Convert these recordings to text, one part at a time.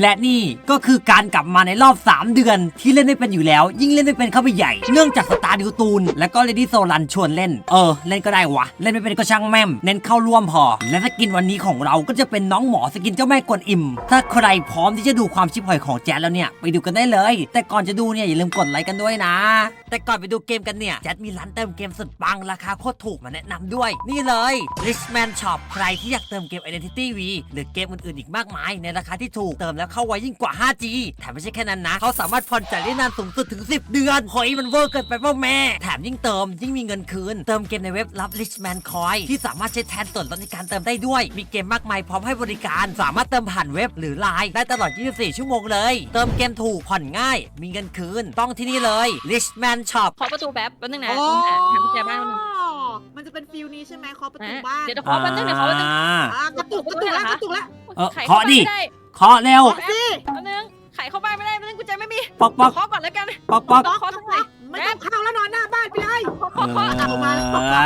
และนี่ก็คือการกลับมาในรอบ 3 เดือน ที่เล่นไม่เป็นอยู่แล้ว ยิ่งเล่นไม่เป็นเข้าไปใหญ่ เนื่องจากสตาร์ดิวตูน และก็เลดี้โซลันชวนเล่น เออ เล่นก็ได้วะ เล่นไม่เป็นก็ช่างแม่ม เน้นเข้าร่วมพอ และสกินวันนี้ของเราก็จะเป็นน้องหมอสกินเจ้าแม่กวนอิม ถ้าใครพร้อมที่จะดูความชิบหายของแจ๊ดแล้วเนี่ย ไปดูกันได้เลย แต่ก่อนจะดูเนี่ยอย่าลืมกดไลค์กันด้วยนะ แต่ก่อนไปดูเกมกันเนี่ยแจ๊ดมีร้านเติมเกมสุดปังราคาโคตรถูกมาแนะนำด้วย นี่เลย Richman Shop ใครที่อยากเติมเกม Identity V หรือเกมอื่นๆอีกมากมาย ในราคาที่ถูกเติมแล้วเข้าไวยิ่งกว่า 5G แถมไม่ใช่แค่นั้นนะ เขาสามารถผ่อนจ่ายได้นานสูงสุดถึง 10 เดือนเฮ้ยมันเวอร์เกินไปเปล่าแม่ แถมยิ่งเติมยิ่งมีเงินคืน เติมเกมในเว็บรับ Richman Coin ที่สามารถใช้แทนส่วนลดในการเติมได้ด้วย มีเกมมากมายพร้อมให้บริการ สามารถเติมผ่านเว็บหรือไลน์ได้ตลอด 24 ชั่วโมงเลย เติมเกมถูกผ่อนง่าย มีเงินคืน ต้องที่นี่เลย Richman Shop เคาะประตูแป๊บแป๊บนึงนะโอ้ต้องหาหากุญแจบ้านแป๊บนึงมันจะเป็นฟิลนี้ใช่ไหมเคาะประตูอะบ้าน เดี๋ยวเดี๋ยวเคาะแป๊บนึงเดี๋ยวเคาะแป๊บนึงอ่ากระตุกกระตุกแล้วกระตุกแล้วเออไขเคาะดิ ไม่ได้ เคาะเร็วเคาะสิแป๊บนึงไขเข้าบ้านไม่ได้แป๊บนึงกุญแจไม่มีป๊อกป๊อกเคาะก่อนแล้วกันป๊อกป๊อกต๊อกต๊อกต๊อกไม่ต้องเข้าแล้วนอนหน้าบ้านไปเลยเอเอามาแล้วอ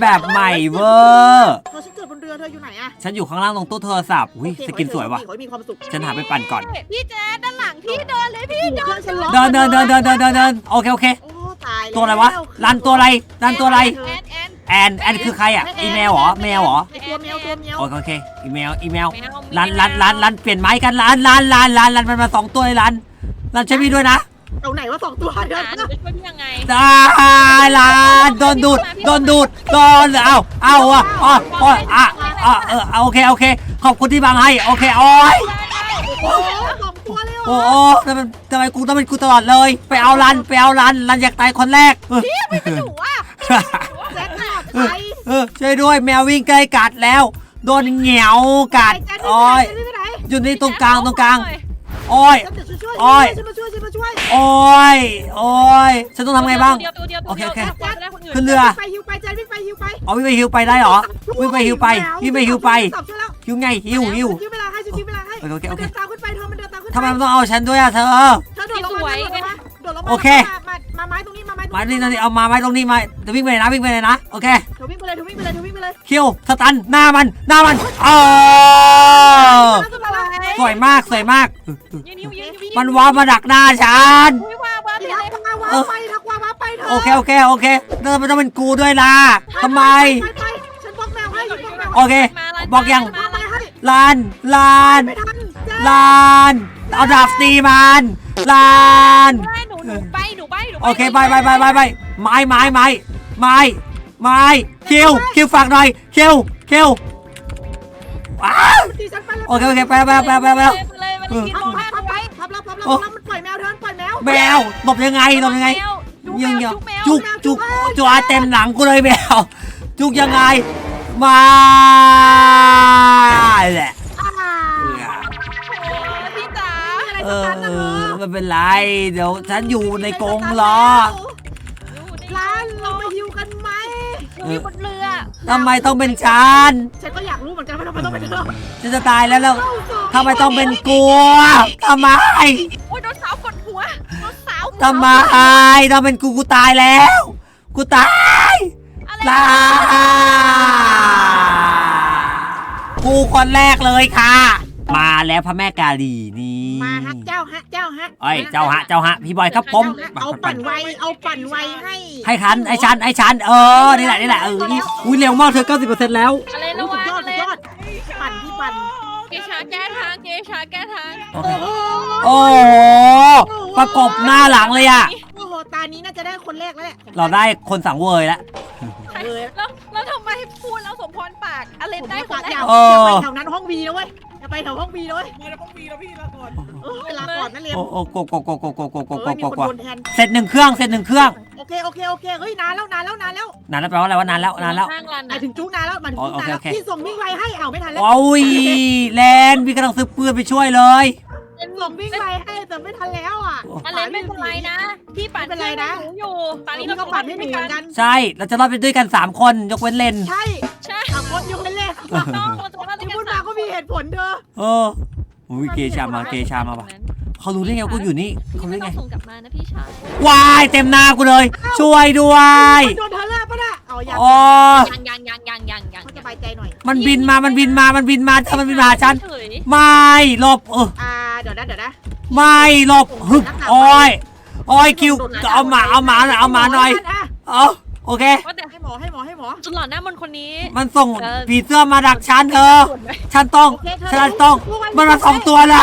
แบบใหม่เวอร์เธอฉันเกิดบนเรือเธออยู่ไหนอะฉันอยู่ข้างล่างตรงตู้โทรศัพท์อุ้ยโอเคสกินสวยว่ะขอให้มีความสุขฉันหาไปปั่นก่อน พี่แจ๊ดด้านหลังพี่เดินเลยพี่เครื่องฉันล็อกเดินเดินเดินเดินเดินเดินเดินโอเคโอเคโอ้ตายแล้ตัวอะไรวะรันตัวอะไรรันตัวอะไรแอนแอน แอนแอนคือใครอะอีเมลเหรอแมวเหรอไอ้ตัวแมวตัวแมวโอเคโอเคอีเมลอีเมลแมวรันรันรันรันเปลี่ยนไม้กันรันรันรันรันรันมันมาสองตัวเลยรันรันช่วยพี่ด้วยนะเอาไหนว่าสองตัวเดินหาหนูจะช่วยพี่ยังไงได้รันโดนดูดโดนดูดโดนเอาเอาอะอ๋ออ๋ออะอะเออโอเคโอเค ขอบคุณที่บังให้โอเคโอ้ยโอ้โหสองตัวเลยเหรโอ้อโอ้ทำไมทำไมกูต้องเป็นกูตลอดเลย ไปเอารันไปเอารันรันอยากตายคนแรกเออหนูอะแจ็คน่ะ ไปเออช่วยด้วยแมววิ่งใกล้กัดแล้ว โดนเหงียวกัดแจ็คโอ้ยไปไหนอยู่นี่ตรงกลางตรงกลางโอ้ยฉันจะช่วยโอ้ยฉันมาช่วยฉันมาช่วยโอ้ยโอ้ยฉันต้องทำไงบ้างตัวเดียวตัวเดียวโอเคโอเคตัวดียวได้คนอื่นขึ้นเรือไปฮิวไปแจ็ควิ่งไปฮิวไปเอาวิ่งไปฮิวไปได้เหรอวิ่งไปฮิวไปวิ่งไปฮิวไปสอบช่วยแล้วฮิวไงฮิวฮิวยืมเวลาให้ยืมเวลาให้โอเคโอเคมันเดินตามขึ้นไปเธอมันเดินตามขึ้นไปทำไมมันต้องเอาฉันด้วยอะเธอเธอโดดลงมาโดดลงมาโดดลงมาโอเค มาไม้ตรงมานี่นี่เอามาไว้ตรงนี้มาเดี๋ยววิ่งไปเลยนะวิ่งไปเลยนะโอเคเธอวิ่งไปเลยเธอวิ่งไปเลยเธอวิ่งไปเลยคิวสตันหน้ามันหน้ามันเออสวยมากสวยมาก ยืนนิ้วยืนนิ้วมันว้ามาดักหน้าฉันอุ้ยว่าว่าไปไปทัเลยกว่าว้าไปทักว่าว้าไปเธอโอเคโอเคโอเคแล้วทำไมต้องเป็นกูด้วยล่ะทำไมไปไปฉันบล็อกแมวให้ฉันบล็อกแมวโอเค บอกยังบล็อกไปให้ลานลานไม่ทันลานเอาดาบตีมันลานได้หนูหนูไปหนูไปหนู โอเคไปไปไปไปไปไม้ไม้ไม้ไม้ไม้คิวคิวฝากหน่อยคิวคิวอ้าวตีฉันไปแล้วโอเคโอเคไปไปไปไปไปแล้วเลยมันกินพับลงพัมาบพับไปพับแล้วพับแล้วมันปล่อยแมวเดินปล่อยแมวแมวหลบยังไงหลบยังไงยัยังงยัยังงจุจุกกจุกจุกเต็มหลังกูเลยแมวจุกยังไงมาแหละอ่าพี่จ๋าอะไรเอสำอคัญนะเธอ ไม่เป็นไร เดี๋ยวฉันอยู่ในกรงรอร้านเราไปฮิวกันไหมหนูอยู่บนเรือ ทำไมต้องเป็นฉันฉันก็อยากรู้เหมือนกันว่าทำไมต้องเป็นเธอฉันจะตายแล้วแล้วเข้าสู่ทำไมต้องเป็นกูทำไมโอ้ยโดนสาวกดหัวโดนสาวทำไมต้องเป็นกูกูตายแล้ว กูตายอะไรลากูคนแรกเลยค่ะ มาแล้วพระแม่กาลีนี่มาฮะเจ้าฮะเจ้าฮะเอ้ยเจ้าฮะเจ้าฮะพี่บอยครับผมเอาปั่นไวเอาปั่นไวให้ให้คันไอ้ชันไอ้ชันเออนี่แหละนี่แหละเออนี่อุ้ยเร็วมากเธอ90%แล้วอะไรโอ้ระสุวัดงยอดอะสุไรดยอดปั่นที่ปั่นเกชาแก้ทางเกชาแก้ทางโอเคโอ้โหโอ้โหประกบหน้าหลังเลยอะโอ้โหตานี้น่าจะได้คนแรกแล้วแหละเราได้คนสังเวยแล้วเลยแล้วแล้วทำไมพูดแล้วสมพรปากอะไรผมได้ได้คฝานกแรอย่ากเออไปแถวนั้นห้องวีนะเว้ย อย่าไปแถวห้องวีนะเว้ยมาแล้วพวกมีแล้วพี่ลาก่อนเออเวลาก่อนนั่นเรียนโอ้โอ้โกโกโกโกโกโกโกเอโกอมีโกคนโกโดนแทนเสร็จหนึ่งเครื่องเสร็จหนึ่งเครื่องโอเคโอเคโอเคเฮ้ยนานแล้วนานแล้วนานแล้วนานแล้วแปลว่าอะไรว่านานแล้วนานแล้ว ข้างรันหมายถึงจุ๊กนานแล้วหมายถึงจุ๊กนานแล้วโอเคโอเค พี่ส่งวิ่งไวให้เอาไม่ทันแล้วโอ้ยแลนพี่กำลังซื้อปืนไปช่วยเลย ส่งวิ่งไวให้แต่ไม่ทันแล้วอะอะไรไม่เป็นไรนะ พี่ปั่นไม่เป็นไรนะหนูอยู่ตอนนี้นี่เราก็ปั่นให้หนูเหมือนกัน ใช่เราจะรอดไปด้วยกัน 3 คนยกเว้นเลน ใช่ใช่ ขับรถยกเล่นน้องเราจะมาที่พูดมาก็มีเหตุผลเธอเอออุ้ยเกชามาเกชามาปะเขารู้ได้ไงว่ากูอยู่นี่เขาพี่รู้ไม่ได้ไงต้องส่งกลับมานะพี่ชายวายเต็มหน้ากูเลย ช่วยด้วยโดนเธอแล้วปะน่ะเอาอย่างโอ้ยังยังยังยังยังยังเขาสบายใจหน่อยมันบินมามันบินมามันบินมาเธอมันบินมาหาฉันเฉยไม่หลบเอออ่าเดี๋ยวนะเดี๋ยวนะไม่หลบฮึบโอ้ยโอ้ยคิวเอาหมาเอาหมาหน่อยเอาหมาหน่อยอะเอา โอเค ว่าแต่ให้หมอให้หมอให้หมอ จุดหล่อหน้ามนต์คนนี้ มันส่งเออ ผีเสื้อมาดักฉันเธอส่วนไหมฉันต้อง โอเคเธอฉันต้องมันมาสองตัวเลย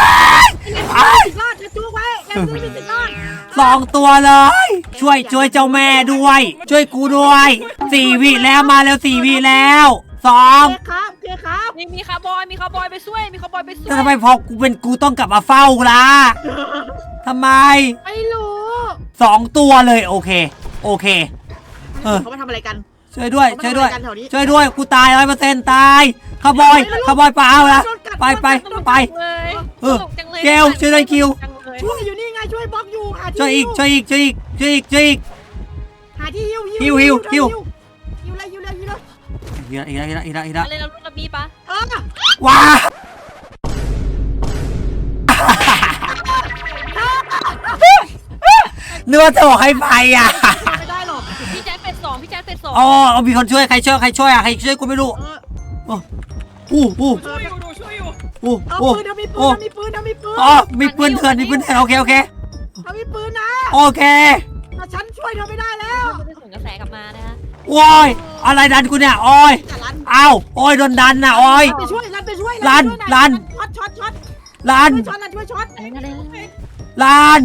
ไอ้สิรอดจะจูงไว้แลนซี่มีสิทธิ์รอดสองตัวเลย ช่วยช่วยเจ้าแม่ด้วย ช่วยกูด้วยสี่วิแล้วมาแล้วสี่วิแล้วสอโอง เคครับโอเคครับมีมีคาร์บอยมีคาร์บอยไปช่วยมีคาร์บอยไปช่วยแต่ทำไมพอกูเป็นกูต้องกลับมาเฝ้าล่ะทำไมไม่รู้สองตัวเลยโอเค โอเค เออ เขามาทำอะไรกันช่วยด้วยเขาช่วยมาด้วยทำอะไรกันแถวนี้ช่วยด้วย กูตายร้อยเปอร์เซ็นต์ตายขบอยขบอยเปล่าละไปไปไปเลยเออสนุกจังเลยเกลช่วยด้วยคิวจังเลยช่วยอยู่นี่ไงช่วยบล็อกอยู่หาที่ช่วยอีก ช่วยอีก ช่วยอีก ช่วยอีก ช่วยอีก หาที่ฮิวฮิวฮิวฮิวฮิวเลยฮิวเลยฮิวเลยอีกแล้วอีกแล้วอีกแล้วอีกแล้วอีกแล้วอะไรเราลูกระบีปะเออว้าเนื้อจะบอกให้ไปอะ องอ๋อเอามีคนช่วยใครช่วยใครช่วยอะใครช่วยกูไม่รู้เอออู้อู้ช่วยอยู่ดูช่วยอยู่อู้เอาอู้ปืนเอามีปืโอ้นเอามีปืนเอามีปืนอ๋อมีปืนเถื่อนมีปืนเถื่อนโอเคโอเคเอามีปืนนะโอเคแต่ฉันช่วยเธอไม่ได้แล้วไม่ได้ส่งกระแสกลับมานะคะโว้ยอะไรดันกูเนี่ยโอ้ยแต่รันเอ้าโอ้ยโดนดันนะโอ้ยไปช่วยรันไปช่วยรันช่วยหอยรันช็อตช็อตช็อตลันช่วยช็อตรันช่วยช็อตอะไรอะไรลัน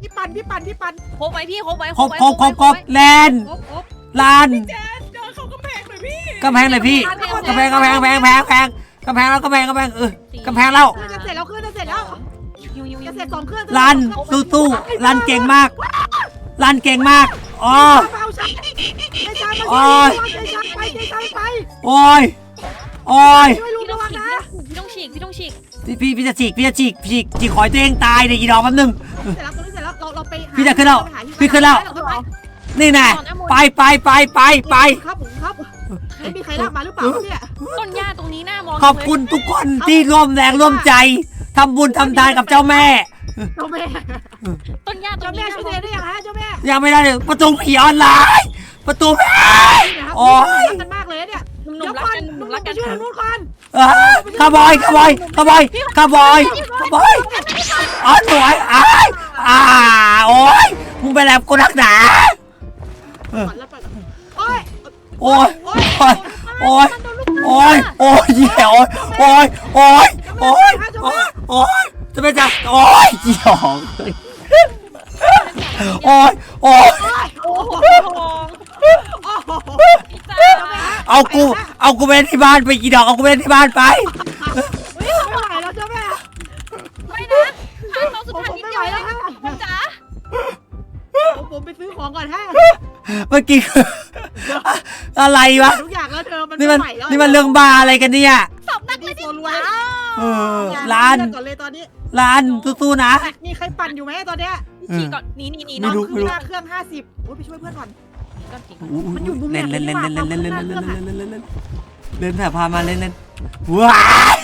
พี่ปันพี่ปันพี่ปันโคบไว้พี่โคบไว้ครบไว้ครบครบครบแลนโอ๊บโอ๊บ ลันแจ๊ดเดินเข้ากำแพงหน่อยพี่กำแพงเลยพี่กำแพงกำแพงกำแพงกำแพงกำแพงกำแพงแล้วกำแพงกำแพงเออกำแพงแล้วเครื่องจะเสร็จแล้วเครื่องจะเสร็จแล้วยิวยิวยิจะวเสร็จสองเครื่องลันสู้สู้ลันเก่งมากลันเก่งมากอ๋อเบาช้าไม่ช้าโอ๊ไม่ยช้าไปช้าไปโอ้ยโอ้ยช่วยลุงพี่ต้ระองวังฉีกนะพี่ต้องฉีกพี่ต้องฉีกพี่พี่พี่จะฉีกพี่จะฉีกฉีกฉีกขอยตัวเองตายเดี๋ยวอีดอกแป๊บนึงเสร็จแล้วตรงนี้เสร็จแล้วเราเราไปหาพี่จะขึ้นแล้วไปหาที่พี่ขึ้ นแล้วเราไปนี่แน่ไปไปไปไปไป ครับผมครับไม่มีใครลากมาหรือเปล่าเนี่ยต้นหญ้าตรงนี้น่ามองขอบคุณทุกคนที่ร่วมแรงร่วมใจทำบุญทำทานกับเจ้าแม่ เจ้าแม่ต้นหญ้าตรเจ้างแม่นี้ช่วยเดนได้ยังฮะเจ้าแม่ยังไม่ได้เลยประตูผีออนไลน์ประตูผี นี่นะครับโอ๊ยรักกันมากเลยเนี่ยหนุ่มเดี๋ยวๆรักก่อนกันหหนุ่นุ่มมๆรักไปกันช่วยทางนู้นก่อนอ่าคาร์บอยคาร์บอยคาร์บอยคาร์บอยคาร์บอยอ๋อสวยอ้ายอ่าโอ้ยมึงไปแลบกูนักหนา โอ้ยโอ้ยโอ้ยโอ้ยโอ้ยเหี้ยโอ้ยโอ้ยโอ้ยโอ้ยโอ้ยโอ้ยจะไปจับโอ้ยเหี้ยองโอ้ยโอ้ยโอ้โหโอ้โหจ้าเอากูเอากูไปที่บ้านไปกี่ดอกเอากูไปที่บ้านไปไม่ไหวแล้วเจ้าแม่ไม่นะทางเราสุดท้ายนิดไม่เดีไหวยวเอแล้วงฮะจ๋าผมผมไปซื้อของก่อนฮะเมื่อกี้คือ อะไรวะทุกอย่างแล้วเธอมันนี่ไม่มันไหวแล้วนี่มันเรื่องบ้าอะไรกันเนี่ยสอบนักดีเลยโซรวยเออร้านก่อนเลยตอนนี้ร้านสู้ๆนะ มีใครปั่นอยู่ไหมตอนเนี้ยฉีกก่อนหนีหนีหนีไม่น้องรู้คือหน้าเครื่อง50โอ้ยไปช่วยเพื่อนก่อนก่อนฉีกมันอยู่มุมไหนเล่นเล่นเล่นเล่นเล่นเล่นเล่นไม่เล่นว่าเล่นเล่นเล่นเล่นเล่น แถบพามาเล่นเล่นว้าย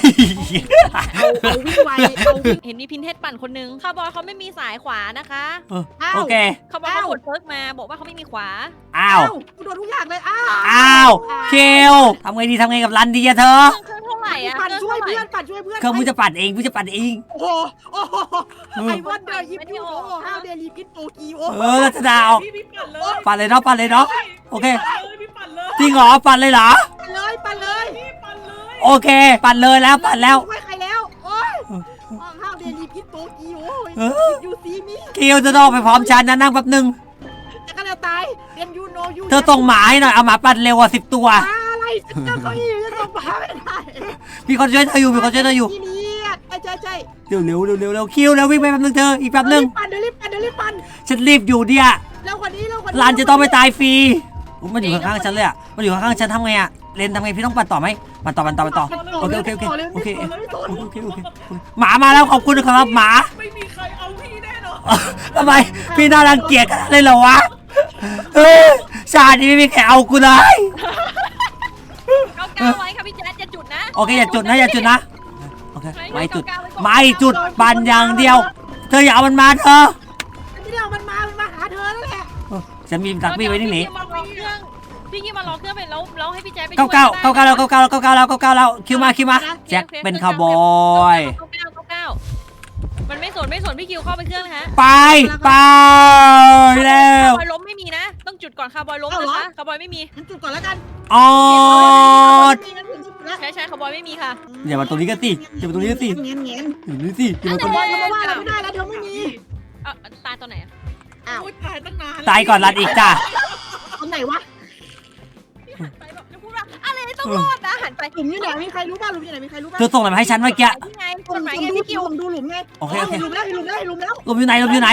เอาวิ่งไวเอาวิ่งเห็นมีพินเทสปั่นคนนึงคาร์บอยเขาไม่มีสายขวานะคะเออโอเคคาร์บอยเขากดเฟิร์กมาบอกว่าเขาไม่มีขวา อ้าว กูโดนทุกอย่างเลย อ้าว อ้าว เคลทำไงดีทำไงกับรันดีอะเธอ เครื่องเท่า ไหร่อะปั่นช่วยเพื่อนปั่นช่วยเพื่อนเครื่องมึงจะปัดเองมึงจะปัดเอง โอ้โหโอ้โหไอ้วันเดอร์ยิปยูโอฮาวเดลิพิโตกีโอเออรัชดาเอาพี่พี่ปั่นเลยปัดเลยเนาะปัดเลยเนาะโอเคปั่นเลยพี่ปั่นเลยจริงเหรอปัดเลยเหรอปั่นเลยปั่นเลยพี่ปั่นเลยโอเค ปัดเลยแล้วปัดแล้วช่วยใครแล้วโอ้ยฮาวเดลิพิโตกีโอเออยูซีมีเคลจะต้องไปพร้อมฉันนะนั่งแป๊บนึงจะก็แล้วตายเรียนยูโนยูเธอส่งหมาให้หน่อยเอาหมาปัดเร็วกว่าสิบตัวอะไรจะเขาอีจะส่งมาไม่ได้ มีคนช่วยเธออยู่มีคนช่วยเธออยู่ที่นี่ใช่ใช่ใช่เร็วเร็วเร็วเร็วเร็วคิวเร็ววิ่งไปแป๊บนึงเธออีกแป๊บนึงปั่นเดี๋ยวรีบปั่นเดี๋ยวรีบปั่นฉันรีบอยู่เนี่ยแล้วกว่านี้แล้วกว่านี้ร้านจะต้องไปตายฟรีอุ๊ยมันอยู่ข้างๆฉันเลยอะมันอยู่ข้างๆฉันทำไงอะเลนทำไงพี่ต้องปั่นต่อไหมปั่นต่อปั่นต่อปั่นต่อโอเคโอเคโอเคโอเคโอเคโอเคโอเคหมามาแล้วขอบคุณครับหมาไม่มีใครเอาพี่แน่นอนทำไมพี่น่ารังเกียจขนาดเลยเหรอวะเฮ้ยชาตินี้ไม่มีใครเอากูเลยเก้าเก้าไว้ค่ะพี่แจ๊ดอย่าจุดนะ โอเคอย่าจุดนะอย่าจุดนะโอเคไม่จุดไม่จุดปั่นอย่างเดียว เธออย่าเอามันมาเธอที่เรามันมา มันมาหาเธอแล้วแหละฉันมีดักบี้ไว้ที่หนีพี่มารอเครื่องพี่ยี่มารอเครื่องไปแล้วแล้วให้พี่แจ๊ดไปเก้าเก้าเก้าเก้าแล้วเก้าเก้าแล้วเก้าเก้าแล้วเก้าเก้าแล้วคิวมาคิวมาแจ็คเป็นคาวบอย สนไม่สนพี่คิวเข้าไปเครื่องนะฮะไปไปแล้วคาร์บอยล้มไม่มีนะ ต้องจุดก่อนคาร์บอยล้มนะคะคาร์บอยไม่มีงั้นจุดก่อนแล้วกันออดมีงั้นจุดแล้วใช่ใช่คาร์บอยไม่มีค่ะ อย่ามาตรงนี้กันสิอย่ามาตรงนี้กันสิเงี้ยเงี้ยอย่ามาตรงนี้สิอย่ามาตรงบนี้อยเรามาว่าเราไม่ได้แล้วเดี๋ยวไม่มีเอ่อตายตอนไหนอะอ้าวโอ้ยตายตั้งนานตายก่อนรัดอีกจ้ะตอนไหนวะพี่หันไปแบบจะพูดว่าอะไรต้องรอดนะ หันไปหลุมอยู่ไหนมีใครรู้บ้างหลุมอยู่ไหนมีใครรู้บ้างเธอส่งอะไรมาให้ฉันเมื่อกี้ ที่ไงหกฎหมายลุไงมดูพี่คิวหลุมดูหลุมไงโอเคโอเคหลุมแล้วหลุมแล้วหลุมแล้วลมอยู่ไหนลมอยู่ไหน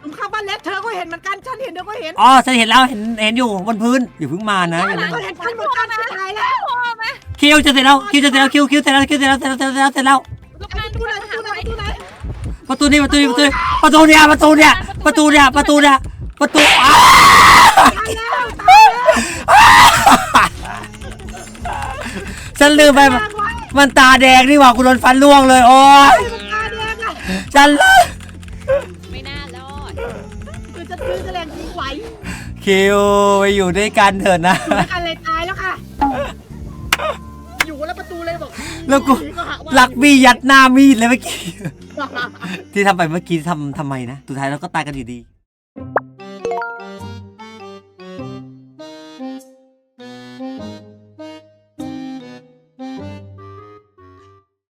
หลุมข้างบ้านเล็กเธอก็เห็นเหมือนกันฉันเห็นเธอก็เห็นอ๋อฉันเห็นแล้วเห็นเห็นอยู่บนพื้นอย่าเพิ่งมานะอย่าเธเพิ่องก็เห็นฉันเหมือนกันฉันตายแล้วพ่อไหมคิวจะเสร็จแล้วคิวจะเสร็จแล้วคิวคิวเสร็จแล้วคิวเสร็จแล้วเสร็จแล้วเสร็จแล้วเสร็จแล้วลูกประนั่นตูดูไหนนะประตูไหนประตูไหนประตูนี้ประตูนี้ประตูนี้ประตูเนี่ยประตูเนี่ยประตูเนี่ยประตูเนี่ยประตูอ้า ฉันลืมไปแดงไว้มันตาแดงนี่หว่ากูโดนฟันล่วงเลย โอ้ยมันตาแดงอะฉันลืมไม่น่ารอดคือจะซื้อจะแรงจริงไหวคิวไปอยู่ด้วยกันเถอะนะอยู่ด้วยกันเลยตายแล้วค่ะ อยู่แล้วประตูเลยบอกแล้วกูก็หาว่าลักบี้ยัดหน้ามีดเลยเมื่อกี้ ที่ทำไปเมื่อกี้ทำทำไมนะ สุดท้ายเราก็ตายกันอยู่ดี